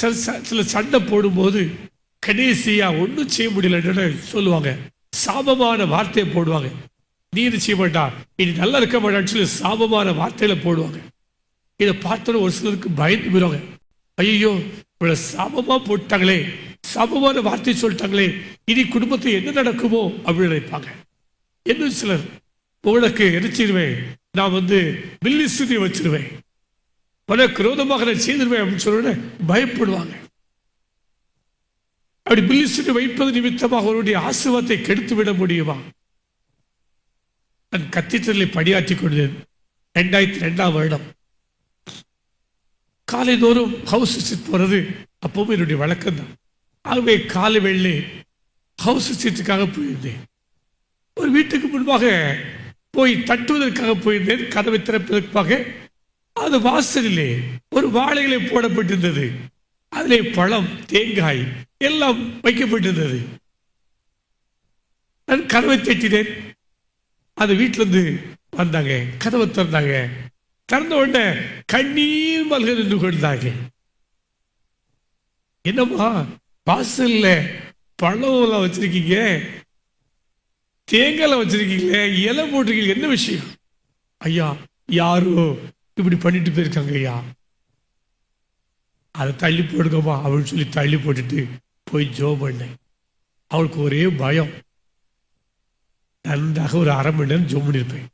சில ச- சில சண்டை போடும்போது கடைசியா ஒன்றும் செய்ய முடியலன்னு சொல்லுவாங்க. சாபமான வார்த்தையை போடுவாங்க. நீ இது செய்ய மாட்டா? இனி நல்லா இருக்க மாட்டான்னு சொல்லி சாபமான வார்த்தையில போடுவாங்க. இதை பார்த்தோன்னு ஒரு சிலருக்கு பயந்து போயிடுவாங்க. ஐயோ இவ்வளோ சாபமா போட்டாங்களே. சாபமான வார்த்தை சொல்லிட்டாங்களே. இனி குடும்பத்தில் என்ன நடக்குமோ அப்படின்னு நினைப்பாங்க. இன்னும் சிலர் உங்களுக்கு எரிச்சிருவேன் நான் வந்து பில்லிசுதி வச்சிருவேன். உனக்கு குரோதமாக நான் செய்திருவேன் அப்படின்னு சொல்ல பயப்படுவாங்க. அப்படி பில்லிசுதி வைப்பது நிமித்தமாக அவருடைய ஆசிர்வாதத்தை கெடுத்து விட முடியுமா? நான் கத்தீட்ரலை பணியாற்றி கொண்டேன். ரெண்டாயிரத்தி ரெண்டாம் வருடம். காலை தோறும் ஹவுஸ் விசிட் போறது அப்பவும் என்னுடைய வழக்கம் தான் ஆகவே காலை வெள்ளி ஹவுஸ் விசிட்டுக்காக போயிருந்தேன். ஒரு வீட்டுக்கு முன்பாக போய் தட்டுவதற்காக போயிருந்தேன். கதவை திறப்பதற்காக அது வாசலிலே ஒரு வாழைகளை போடப்பட்டிருந்தது. அதிலே பழம் தேங்காய் எல்லாம் வைக்கப்பட்டிருந்தது. நான் கதவை தட்டினேன் அது வீட்டுல இருந்து வந்தாங்க. கதவை திறந்தாங்க. திறந்த உடனே கண்ணீர் மல்க நின்று கொண்டாங்க என்னம்மா வாசல்ல பழம் வச்சிருக்கீங்க? தேங்காய் வச்சிருக்கீங்களே? இலை போட்டிருக்கீங்க என்ன விஷயம்? ஐயா யாரோ இப்படி பண்ணிட்டு போயிருக்காங்க ஐயா. அதை தள்ளி போடுங்கம்மா அப்படின்னு சொல்லி தள்ளி போட்டுட்டு போய் ஜோ பண்ணேன். அவளுக்கு ஒரே பயம். நன்றாக ஒரு அரை மணி நேரம் ஜோம் பண்ணியிருப்பேன்.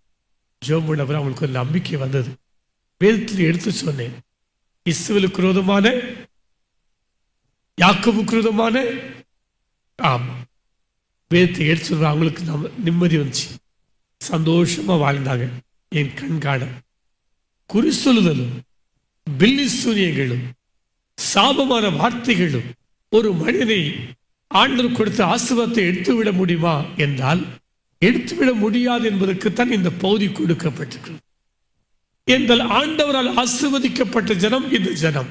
ஜோம் பண்ண அப்புறம் அவளுக்கு ஒரு நம்பிக்கை வந்தது. வேதத்தில் எடுத்து சொன்னேன் இசுவலு குரோதமான யாக்கோபுக்கு குரோதமான ஆமாம் வேதத்தை எடுத்து அவங்களுக்கு நம்ம நிம்மதி வந்துச்சு. சந்தோஷமா வாழ்ந்தாங்க என் கண்காண சொல்லுதலும் பில்லி சூனியங்களும் சாபமான வார்த்தைகளும் ஒரு மனிதனை ஆண்டவர் கொடுத்த ஆசிர்வாதத்தை எடுத்துவிட முடியுமா என்றால் எடுத்துவிட முடியாது என்பதற்குத்தான் இந்த பகுதி கொடுக்கப்பட்டிருக்கிறது. என்றால் ஆண்டவரால் ஆசிர்வதிக்கப்பட்ட ஜனம் இந்த ஜனம்.